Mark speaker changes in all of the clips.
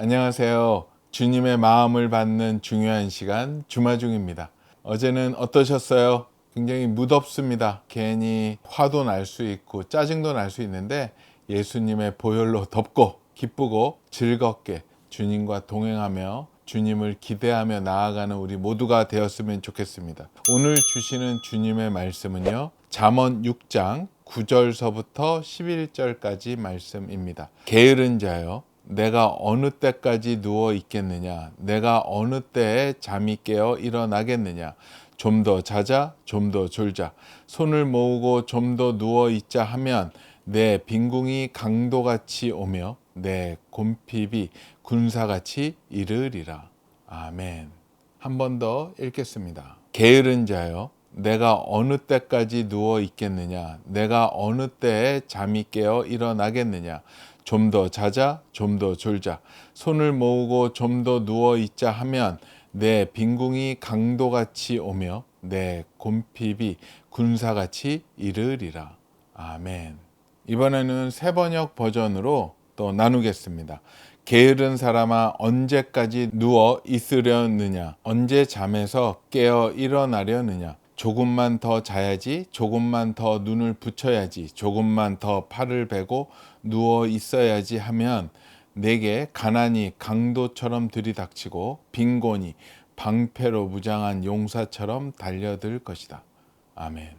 Speaker 1: 안녕하세요. 주님의 마음을 받는 중요한 시간 주마중입니다. 어제는 어떠셨어요? 굉장히 무덥습니다. 괜히 화도 날 수 있고 짜증도 날 수 있는데 예수님의 보혈로 덮고 기쁘고 즐겁게 주님과 동행하며 주님을 기대하며 나아가는 우리 모두가 되었으면 좋겠습니다. 오늘 주시는 주님의 말씀은요. 잠언 6장 9절서부터 11절까지 말씀입니다. 게으른 자여 내가 어느 때까지 누워 있겠느냐? 내가 어느 때에 잠이 깨어 일어나겠느냐? 좀 더 자자 좀 더 졸자. 손을 모으고 좀 더 누워 있자 하면 내 빈궁이 강도같이 오며 내 곰핍이 군사같이 이르리라. 아멘. 한 번 더 읽겠습니다. 게으른 자여 내가 어느 때까지 누워 있겠느냐? 내가 어느 때에 잠이 깨어 일어나겠느냐 좀 더 자자, 좀 더 졸자. 손을 모으고 좀 더 누워 있자 하면 내 빈궁이 강도같이 오며 내 곰핍이 군사같이 이르리라. 아멘. 이번에는 세 번역 버전으로 또 나누겠습니다. 게으른 사람아 언제까지 누워 있으려느냐? 언제 잠에서 깨어 일어나려느냐? 조금만 더 자야지, 조금만 더 눈을 붙여야지, 조금만 더 팔을 베고 누워 있어야지 하면 내게 가난이 강도처럼 들이닥치고 빈곤이 방패로 무장한 용사처럼 달려들 것이다. 아멘.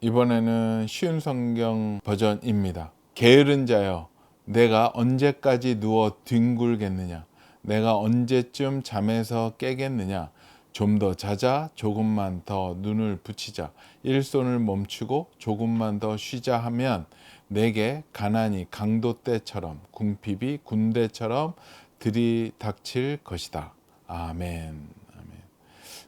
Speaker 1: 이번에는 쉬운 성경 버전입니다. 게으른 자여, 내가 언제까지 누워 뒹굴겠느냐? 내가 언제쯤 잠에서 깨겠느냐? 좀 더 자자, 조금만 더 눈을 붙이자, 일손을 멈추고 조금만 더 쉬자 하면 내게 가난이 강도 때처럼 궁핍이 군대처럼 들이닥칠 것이다. 아멘. 아멘.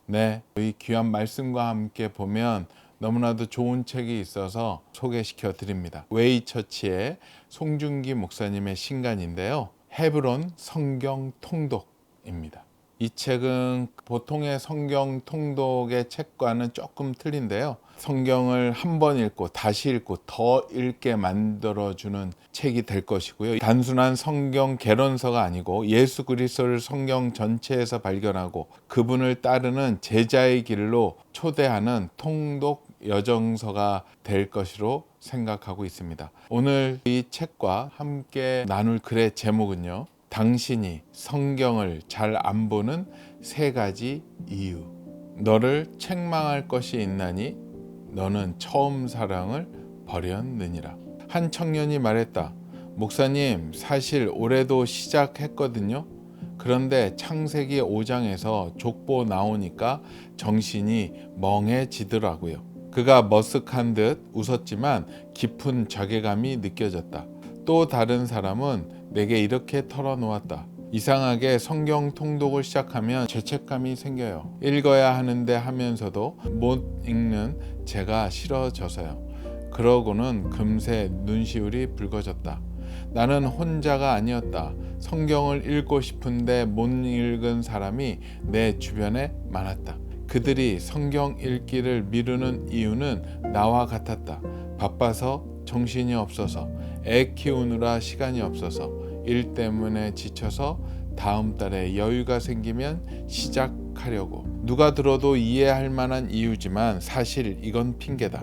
Speaker 1: 네, 이 귀한 말씀과 함께 보면 너무나도 좋은 책이 있어서 소개시켜 드립니다. 웨이 처치의 송중기 목사님의 신간인데요. 헤브론 성경 통독입니다. 이 책은 보통의 성경 통독의 책과는 조금 틀린데요. 성경을 한 번 읽고 다시 읽고 더 읽게 만들어주는 책이 될 것이고요. 단순한 성경 개론서가 아니고 예수 그리스도를 성경 전체에서 발견하고 그분을 따르는 제자의 길로 초대하는 통독 여정서가 될 것으로 생각하고 있습니다. 오늘 이 책과 함께 나눌 글의 제목은요. 당신이 성경을 잘 안 보는 세 가지 이유. 너를 책망할 것이 있나니 너는 처음 사랑을 버렸느니라. 한 청년이 말했다. 목사님, 사실 올해도 시작했거든요. 그런데 창세기 5장에서 족보 나오니까 정신이 멍해지더라고요. 그가 머쓱한 듯 웃었지만 깊은 자괴감이 느껴졌다. 또 다른 사람은 내게 이렇게 털어놓았다. 이상하게 성경 통독을 시작하면 죄책감이 생겨요. 읽어야 하는데 하면서도 못 읽는 제가 싫어져서요. 그러고는 금세 눈시울이 붉어졌다. 나는 혼자가 아니었다. 성경을 읽고 싶은데 못 읽은 사람이 내 주변에 많았다. 그들이 성경 읽기를 미루는 이유는 나와 같았다. 바빠서 정신이 없어서 애 키우느라 시간이 없어서 일 때문에 지쳐서 다음 달에 여유가 생기면 시작하려고 누가 들어도 이해할 만한 이유지만 사실 이건 핑계다.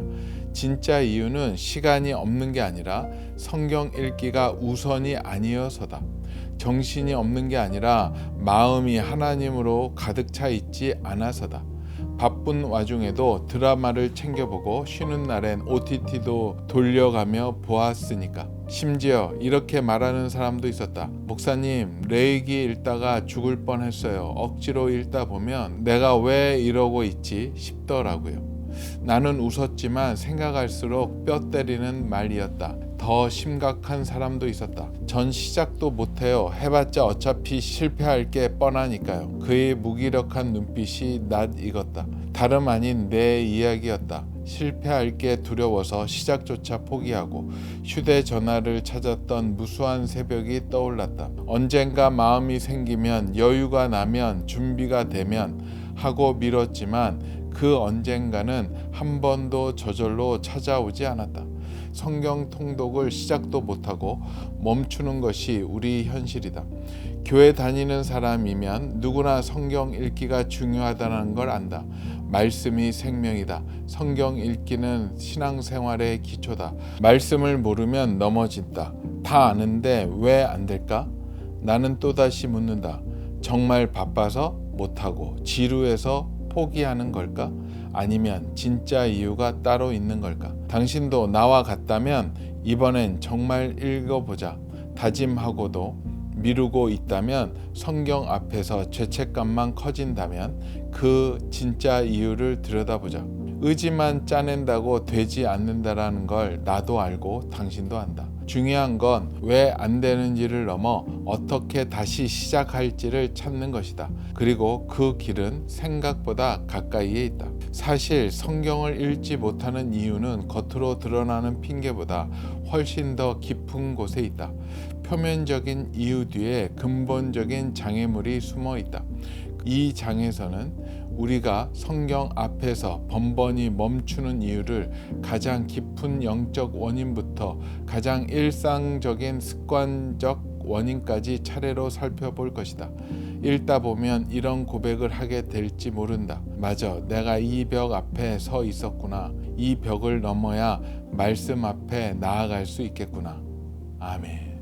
Speaker 1: 진짜 이유는 시간이 없는 게 아니라 성경 읽기가 우선이 아니어서다. 정신이 없는 게 아니라 마음이 하나님으로 가득 차 있지 않아서다. 바쁜 와중에도 드라마를 챙겨보고 쉬는 날엔 OTT도 돌려가며 보았으니까. 심지어 이렇게 말하는 사람도 있었다. 목사님, 레이기 읽다가 죽을 뻔했어요. 억지로 읽다 보면 내가 왜 이러고 있지 싶더라고요. 나는 웃었지만 생각할수록 뼈 때리는 말이었다. 더 심각한 사람도 있었다. 전 시작도 못해요. 해봤자 어차피 실패할 게 뻔하니까요. 그의 무기력한 눈빛이 낯 익었다. 다름 아닌 내 이야기였다. 실패할 게 두려워서 시작조차 포기하고 휴대전화를 찾았던 무수한 새벽이 떠올랐다. 언젠가 마음이 생기면 여유가 나면 준비가 되면 하고 미뤘지만 그 언젠가는 한 번도 저절로 찾아오지 않았다. 성경 통독을 시작도 못하고 멈추는 것이 우리 현실이다. 교회 다니는 사람이면 누구나 성경 읽기가 중요하다는 걸 안다. 말씀이 생명이다. 성경 읽기는 신앙생활의 기초다. 말씀을 모르면 넘어진다. 다 아는데 왜 안 될까? 나는 또다시 묻는다. 정말 바빠서 못하고 지루해서 포기하는 걸까? 아니면 진짜 이유가 따로 있는 걸까? 당신도 나와 같다면 이번엔 정말 읽어보자. 다짐하고도 미루고 있다면 성경 앞에서 죄책감만 커진다면 그 진짜 이유를 들여다보자. 의지만 짜낸다고 되지 않는다라는 걸 나도 알고 당신도 안다. 중요한 건 왜 안 되는지를 넘어 어떻게 다시 시작할지를 찾는 것이다. 그리고 그 길은 생각보다 가까이에 있다. 사실 성경을 읽지 못하는 이유는 겉으로 드러나는 핑계보다 훨씬 더 깊은 곳에 있다. 표면적인 이유 뒤에 근본적인 장애물이 숨어 있다. 이 장에서는 우리가 성경 앞에서 번번이 멈추는 이유를 가장 깊은 영적 원인부터 가장 일상적인 습관적 원인까지 차례로 살펴볼 것이다. 읽다 보면 이런 고백을 하게 될지 모른다. 맞아, 내가 이 벽 앞에 서 있었구나. 이 벽을 넘어야 말씀 앞에 나아갈 수 있겠구나. 아멘.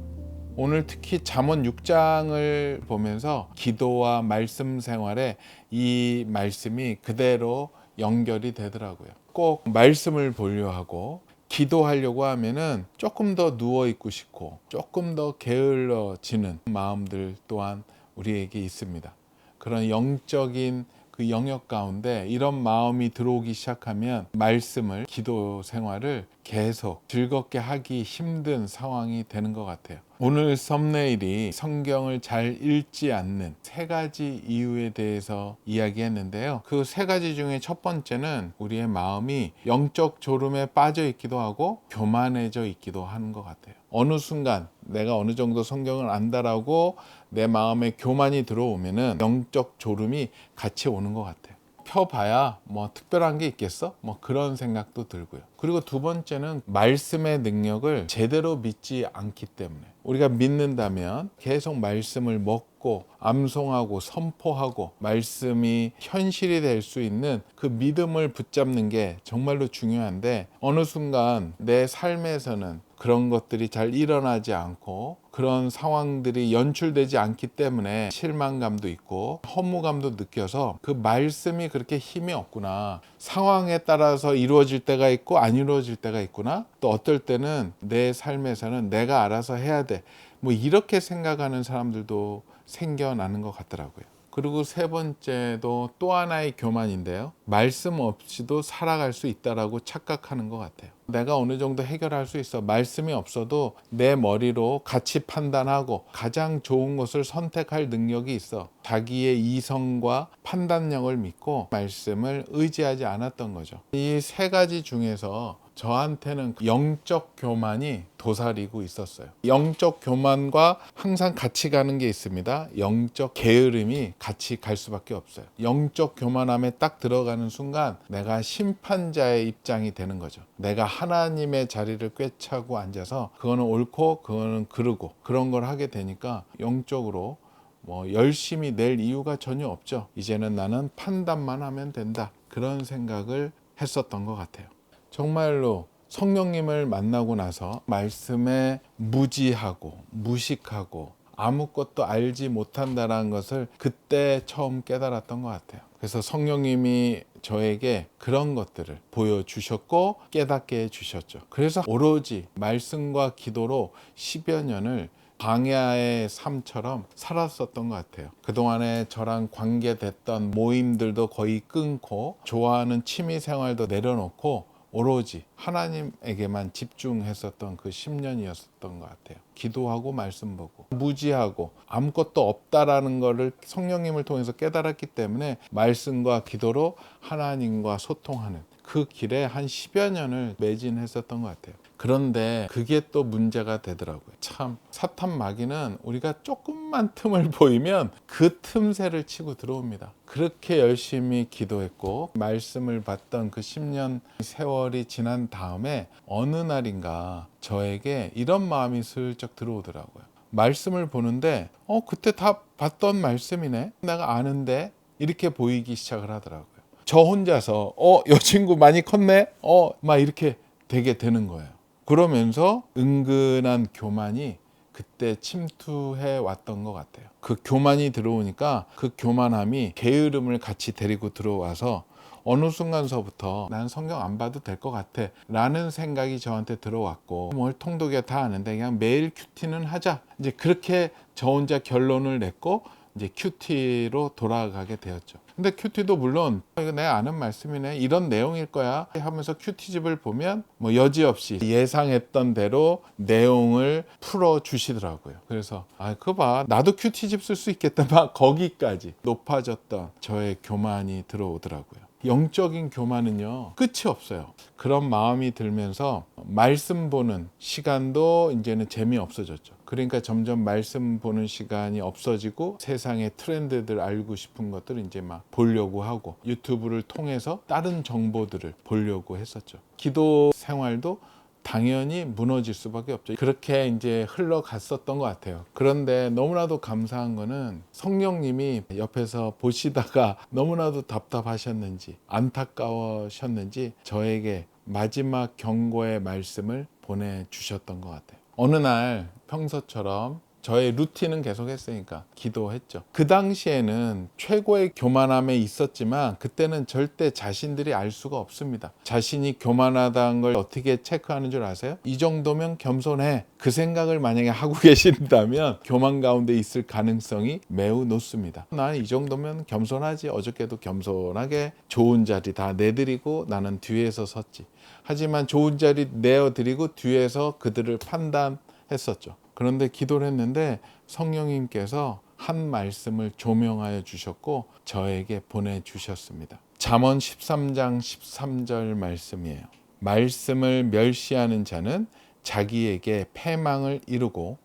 Speaker 1: 오늘 특히 잠언 6장을 보면서 기도와 말씀 생활에 이 말씀이 그대로 연결이 되더라고요. 꼭 말씀을 보려 하고 기도하려고 하면은 조금 더 누워 있고 싶고 조금 더 게을러지는 마음들 또한 우리에게 있습니다. 그런 영적인 그 영역 가운데 이런 마음이 들어오기 시작하면 말씀을 기도 생활을 계속 즐겁게 하기 힘든 상황이 되는 것 같아요. 오늘 썸네일이 성경을 잘 읽지 않는 세 가지 이유에 대해서 이야기했는데요. 그 세 가지 중에 첫 번째는 우리의 마음이 영적 졸음에 빠져 있기도 하고 교만해져 있기도 하는 것 같아요. 어느 순간 내가 어느 정도 성경을 안다라고 내 마음에 교만이 들어오면은 영적 졸음이 같이 오는 것 같아요. 펴봐야 뭐 특별한 게 있겠어? 뭐 그런 생각도 들고요. 그리고 두 번째는 말씀의 능력을 제대로 믿지 않기 때문에 우리가 믿는다면 계속 말씀을 먹고 암송하고 선포하고 말씀이 현실이 될 수 있는 그 믿음을 붙잡는 게 정말로 중요한데 어느 순간 내 삶에서는 그런 것들이 잘 일어나지 않고 그런 상황들이 연출되지 않기 때문에 실망감도 있고 허무감도 느껴서 그 말씀이 그렇게 힘이 없구나. 상황에 따라서 이루어질 때가 있고 안 이루어질 때가 있구나. 또 어떨 때는 내 삶에서는 내가 알아서 해야 돼. 뭐 이렇게 생각하는 사람들도 생겨나는 것 같더라고요. 그리고 세 번째도 또 하나의 교만인데요. 말씀 없이도 살아갈 수 있다라고 착각하는 것 같아요. 내가 어느 정도 해결할 수 있어. 말씀이 없어도 내 머리로 같이 판단하고 가장 좋은 것을 선택할 능력이 있어. 자기의 이성과 판단력을 믿고 말씀을 의지하지 않았던 거죠. 이 세 가지 중에서 저한테는 영적 교만이 도사리고 있었어요. 영적 교만과 항상 같이 가는 게 있습니다. 영적 게으름이 같이 갈 수밖에 없어요. 영적 교만함에 딱 들어가는 순간 내가 심판자의 입장이 되는 거죠. 내가 하나님의 자리를 꿰차고 앉아서 그거는 옳고 그거는 그르고 그런 걸 하게 되니까 영적으로 뭐 열심히 낼 이유가 전혀 없죠. 이제는 나는 판단만 하면 된다. 그런 생각을 했었던 것 같아요. 정말로 성령님을 만나고 나서 말씀에 무지하고 무식하고 아무것도 알지 못한다라는 것을 그때 처음 깨달았던 것 같아요. 그래서 성령님이 저에게 그런 것들을 보여주셨고 깨닫게 해주셨죠. 그래서 오로지 말씀과 기도로 10여 년을 광야의 삶처럼 살았었던 것 같아요. 그동안에 저랑 관계됐던 모임들도 거의 끊고 좋아하는 취미 생활도 내려놓고 오로지 하나님에게만 집중했었던 그 10년이었었던 것 같아요. 기도하고 말씀 보고 무지하고 아무것도 없다라는 것을 성령님을 통해서 깨달았기 때문에 말씀과 기도로 하나님과 소통하는 그 길에 한 10여 년을 매진했었던 것 같아요. 그런데 그게 또 문제가 되더라고요. 참 사탄 마귀는 우리가 조금만 틈을 보이면 그 틈새를 치고 들어옵니다. 그렇게 열심히 기도했고 말씀을 받던 그 10년 세월이 지난 다음에 어느 날인가 저에게 이런 마음이 슬쩍 들어오더라고요. 말씀을 보는데 어 그때 다 봤던 말씀이네 내가 아는데 이렇게 보이기 시작을 하더라고요 저 혼자서 어 여 친구 많이 컸네 어 막 이렇게 되게 되는 거예요 그러면서 은근한 교만이 그때 침투해 왔던 것 같아요. 그 교만이 들어오니까 그 교만함이 게으름을 같이 데리고 들어와서 어느 순간서부터 난 성경 안 봐도 될 것 같아 라는 생각이 저한테 들어왔고 뭘 통독이야 다 아는데 그냥 매일 큐티는 하자. 이제 그렇게 저 혼자 결론을 냈고 이제 큐티로 돌아가게 되었죠. 근데 큐티도 물론 이거 내가 아는 말씀이네. 이런 내용일 거야. 하면서 큐티집을 보면 뭐 여지없이 예상했던 대로 내용을 풀어 주시더라고요. 그래서 아 그거 봐. 나도 큐티집 쓸 수 있겠다. 막 거기까지 높아졌던 저의 교만이 들어오더라고요. 영적인 교만은요 끝이 없어요. 그런 마음이 들면서 말씀 보는 시간도 이제는 재미 없어졌죠 그러니까 점점 말씀 보는 시간이 없어지고 세상의 트렌드들 알고 싶은 것들을 이제 막 보려고 하고 유튜브를 통해서 다른 정보들을 보려고 했었죠 기도 생활도 당연히 무너질 수밖에 없죠. 그렇게 이제 흘러갔었던 것 같아요. 그런데 너무나도 감사한 거는 성령님이 옆에서 보시다가 너무나도 답답하셨는지 안타까워셨는지 저에게 마지막 경고의 말씀을 보내주셨던 것 같아요. 어느 날 평소처럼 저의 루틴은 계속 했으니까 기도했죠. 그 당시에는 최고의 교만함에 있었지만 그때는 절대 자신들이 알 수가 없습니다. 자신이 교만하다는 걸 어떻게 체크하는 줄 아세요? 이 정도면 겸손해. 그 생각을 만약에 하고 계신다면 교만 가운데 있을 가능성이 매우 높습니다. 난이 정도면 겸손하지. 어저께도 겸손하게 좋은 자리 다 내드리고 나는 뒤에서 섰지. 하지만 좋은 자리 내어드리고 뒤에서 그들을 판단 했었죠. 그런데 기도를 했는데 성령님께서 한 말씀을 조명하여 주셨고 저에게 보내 주셨습니다. 잠언 13장 13절 말씀이에요. 말씀을 멸시하는 자는 자기에게 패망을 이루고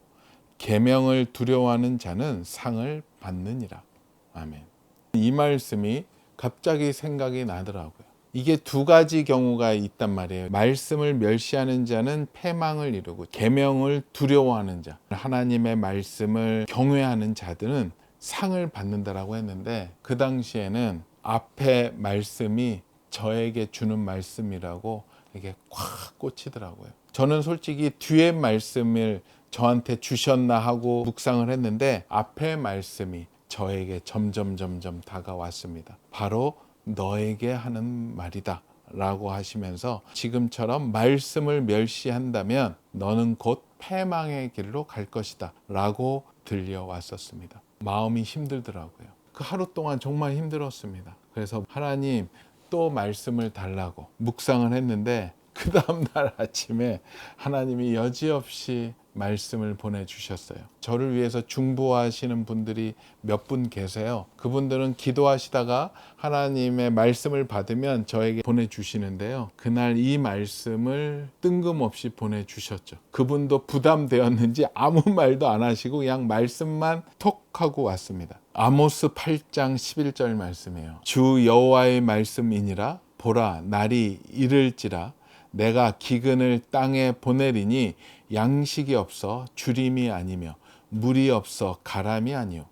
Speaker 1: 계명을 두려워하는 자는 상을 받느니라. 아멘. 이 말씀이 갑자기 생각이 나더라고요. 이게 두 가지 경우가 있단 말이에요. 말씀을 멸시하는 자는 패망을 이루고 계명을 두려워하는 자, 하나님의 말씀을 경외하는 자들은 상을 받는다라고 했는데 그 당시에는 앞에 말씀이 저에게 주는 말씀이라고 이게 꽉 꽂히더라고요. 저는 솔직히 뒤에 말씀을 저한테 주셨나 하고 묵상을 했는데 앞에 말씀이 저에게 점점 점점 다가왔습니다. 바로 너에게 하는 말이다. 라고 하시면서 지금처럼 말씀을 멸시한다면 너는 곧 패망의 길로 갈 것이다. 라고 들려왔었습니다. 마음이 힘들더라고요. 그 하루 동안 정말 힘들었습니다. 그래서 하나님 또 말씀을 달라고 묵상을 했는데 그 다음날 아침에 하나님이 여지없이 말씀을 보내주셨어요. 저를 위해서 중보하시는 분들이 몇 분 계세요. 그분들은 기도하시다가 하나님의 말씀을 받으면 저에게 보내주시는데요. 그날 이 말씀을 뜬금없이 보내주셨죠. 그분도 부담되었는지 아무 말도 안 하시고 그냥 말씀만 톡 하고 왔습니다. 아모스 8장 11절 말씀이에요. 주 여호와의 말씀이니라 보라 날이 이를지라 내가 기근을 땅에 보내리니 양식이 없어 주림이 아니며 물이 없어 가람이 아니요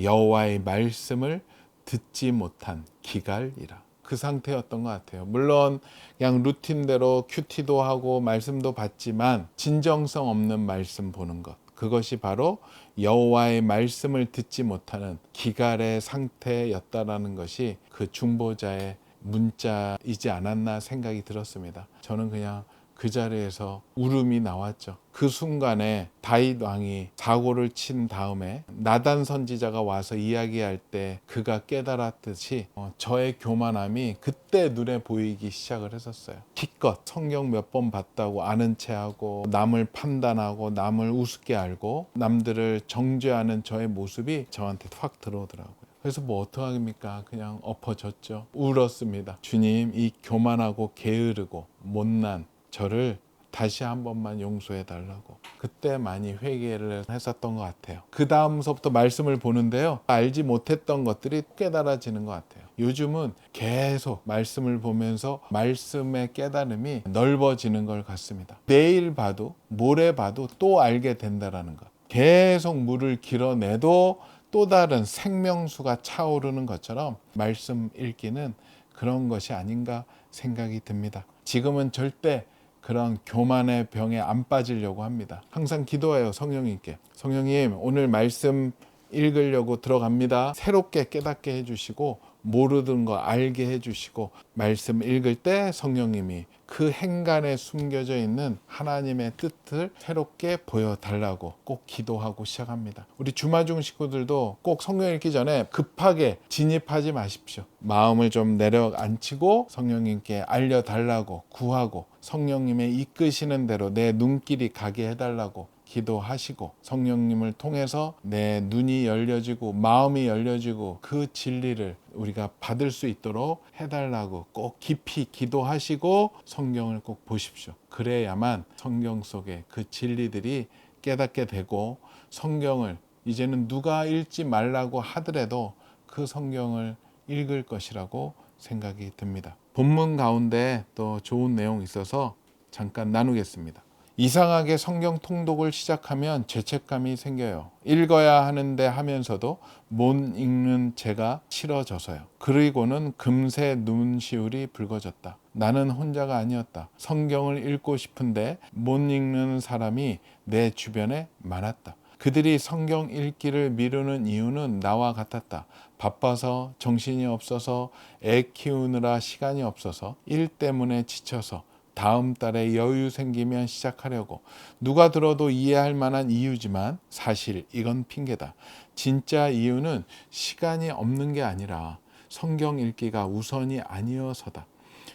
Speaker 1: 여호와의 말씀을 듣지 못한 기갈이라 그 상태였던 것 같아요. 물론 그냥 루틴대로 큐티도 하고 말씀도 받지만 진정성 없는 말씀 보는 것 그것이 바로 여호와의 말씀을 듣지 못하는 기갈의 상태였다라는 것이 그 중보자의 문자이지 않았나 생각이 들었습니다. 저는 그냥 그 자리에서 울음이 나왔죠. 그 순간에 다윗 왕이 사고를 친 다음에 나단 선지자가 와서 이야기할 때 그가 깨달았듯이 어, 저의 교만함이 그때 눈에 보이기 시작을 했었어요. 기껏 성경 몇 번 봤다고 아는 체하고 남을 판단하고 남을 우습게 알고 남들을 정죄하는 저의 모습이 저한테 확 들어오더라고요. 그래서 뭐 어떡합니까? 그냥 엎어졌죠. 울었습니다. 주님, 이 교만하고 게으르고 못난 저를 다시 한 번만 용서해 달라고 그때 많이 회개를 했었던 것 같아요. 그 다음서부터 말씀을 보는데요. 알지 못했던 것들이 깨달아지는 것 같아요. 요즘은 계속 말씀을 보면서 말씀의 깨달음이 넓어지는 걸 같습니다. 내일 봐도 모레 봐도 또 알게 된다라는 것. 계속 물을 길어내도 또 다른 생명수가 차오르는 것처럼 말씀 읽기는 그런 것이 아닌가 생각이 듭니다. 지금은 절대 그런 교만의 병에 안 빠지려고 합니다. 항상 기도해요, 성령님께. 성령님, 오늘 말씀 읽으려고 들어갑니다. 새롭게 깨닫게 해주시고, 모르던 거 알게 해주시고, 말씀 읽을 때 성령님이 그 행간에 숨겨져 있는 하나님의 뜻을 새롭게 보여달라고 꼭 기도하고 시작합니다. 우리 주마중 식구들도 꼭 성령 읽기 전에 급하게 진입하지 마십시오. 마음을 좀 내려앉히고 성령님께 알려달라고 구하고 성령님의 이끄시는 대로 내 눈길이 가게 해달라고 기도하시고 성령님을 통해서 내 눈이 열려지고 마음이 열려지고 그 진리를 우리가 받을 수 있도록 해달라고 꼭 깊이 기도하시고 성경을 꼭 보십시오. 그래야만 성경 속에 그 진리들이 깨닫게 되고 성경을 이제는 누가 읽지 말라고 하더라도 그 성경을 읽을 것이라고 생각이 듭니다. 본문 가운데 또 좋은 내용이 있어서 잠깐 나누겠습니다. 이상하게 성경 통독을 시작하면 죄책감이 생겨요. 읽어야 하는데 하면서도 못 읽는 제가 싫어져서요. 그리고는 금세 눈시울이 붉어졌다. 나는 혼자가 아니었다. 성경을 읽고 싶은데 못 읽는 사람이 내 주변에 많았다. 그들이 성경 읽기를 미루는 이유는 나와 같았다. 바빠서 정신이 없어서 애 키우느라 시간이 없어서 일 때문에 지쳐서 다음 달에 여유 생기면 시작하려고 누가 들어도 이해할 만한 이유지만 사실 이건 핑계다. 진짜 이유는 시간이 없는 게 아니라 성경 읽기가 우선이 아니어서다.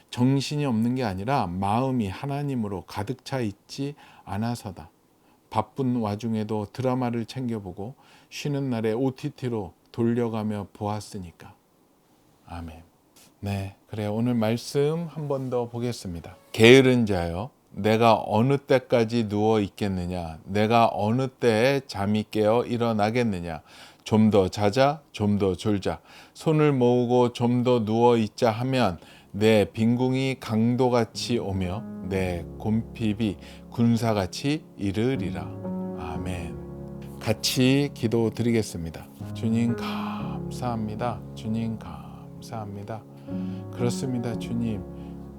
Speaker 1: 정신이 없는 게 아니라 마음이 하나님으로 가득 차 있지 않아서다. 바쁜 와중에도 드라마를 챙겨보고 쉬는 날에 OTT로 돌려가며 보았으니까. 아멘. 네, 그래 오늘 말씀 한 번 더 보겠습니다. 게으른 자여, 내가 어느 때까지 누워 있겠느냐? 내가 어느 때에 잠이 깨어 일어나겠느냐? 좀 더 자자, 좀 더 졸자. 손을 모으고 좀 더 누워 있자 하면 내 빈궁이 강도같이 오며 내 곰핍이 군사같이 이르리라. 아멘. 같이 기도 드리겠습니다. 주님 감사합니다. 주님 감사합니다. 그렇습니다, 주님.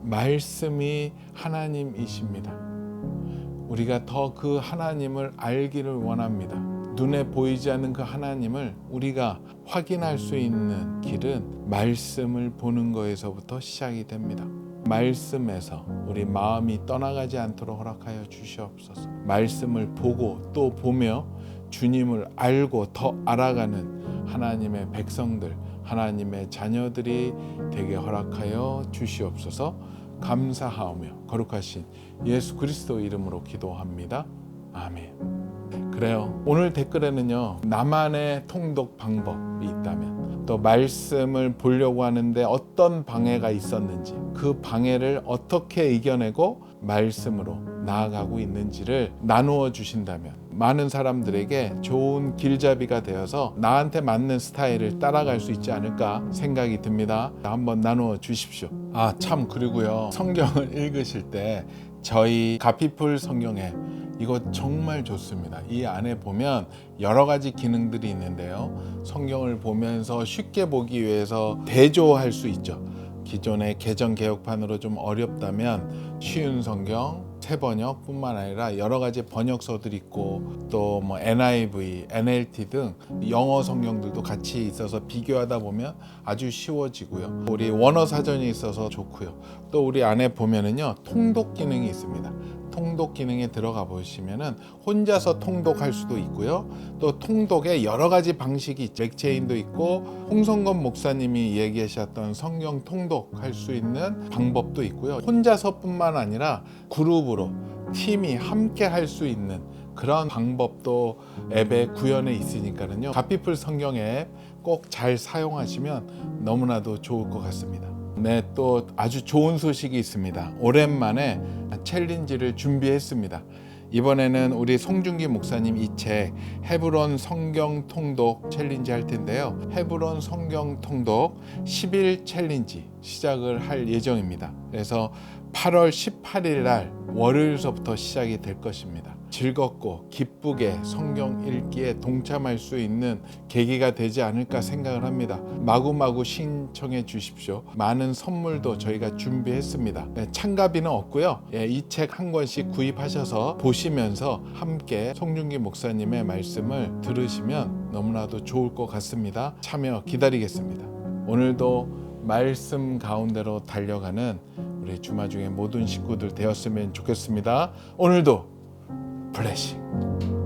Speaker 1: 말씀이 하나님이십니다. 우리가 더 그 하나님을 알기를 원합니다. 눈에 보이지 않는 그 하나님을 우리가 확인할 수 있는 길은 말씀을 보는 거에서부터 시작이 됩니다. 말씀에서 우리 마음이 떠나가지 않도록 허락하여 주시옵소서. 말씀을 보고 또 보며 주님을 알고 더 알아가는 하나님의 백성들, 하나님의 자녀들이 되게 허락하여 주시옵소서. 감사하오며 거룩하신 예수 그리스도 이름으로 기도합니다. 아멘. 그래요. 오늘 댓글에는요, 나만의 통독 방법이 있다면, 또 말씀을 보려고 하는데 어떤 방해가 있었는지, 그 방해를 어떻게 이겨내고 말씀으로 나아가고 있는지를 나누어 주신다면, 많은 사람들에게 좋은 길잡이가 되어서 나한테 맞는 스타일을 따라갈 수 있지 않을까 생각이 듭니다. 한번 나누어 주십시오. 아, 참, 그리고요. 성경을 읽으실 때 저희 가피풀 성경에 이거 정말 좋습니다. 이 안에 보면 여러 가지 기능들이 있는데요. 성경을 보면서 쉽게 보기 위해서 대조할 수 있죠. 기존의 개정 개혁판으로 좀 어렵다면 쉬운 성경 새 번역뿐만 아니라 여러 가지 번역서들이 있고 또 뭐 NIV, NLT 등 영어 성경들도 같이 있어서 비교하다 보면 아주 쉬워지고요. 우리 원어 사전이 있어서 좋고요. 또 우리 안에 보면은요 통독 기능이 있습니다. 통독 기능에 들어가 보시면은 혼자서 통독할 수도 있고요. 또 통독에 여러 가지 방식이. 맥체인도 있고 홍성건 목사님이 얘기하셨던 성경 통독할 수 있는 방법도 있고요. 혼자서뿐만 아니라 그룹으로 팀이 함께 할 수 있는 그런 방법도 앱에 구현해 있으니까는요. 갓피플 성경 앱 꼭 잘 사용하시면 너무나도 좋을 것 같습니다. 네, 또 아주 좋은 소식이 있습니다. 오랜만에 챌린지를 준비했습니다. 이번에는 우리 송중기 목사님 이 책 헤브론 성경 통독 챌린지 할 텐데요. 헤브론 성경 통독 10일 챌린지 시작을 할 예정입니다. 그래서 8월 18일 날 월요일서부터 시작이 될 것입니다. 즐겁고 기쁘게 성경 읽기에 동참할 수 있는 계기가 되지 않을까 생각을 합니다. 마구마구 신청해 주십시오. 많은 선물도 저희가 준비했습니다. 네, 참가비는 없고요. 예, 이책 한 권씩 구입하셔서 보시면서 함께 송중기 목사님의 말씀을 들으시면 너무나도 좋을 것 같습니다. 참여 기다리겠습니다. 오늘도 말씀 가운데로 달려가는 우리 주마 중에 모든 식구들 되었으면 좋겠습니다. 오늘도 블레싱.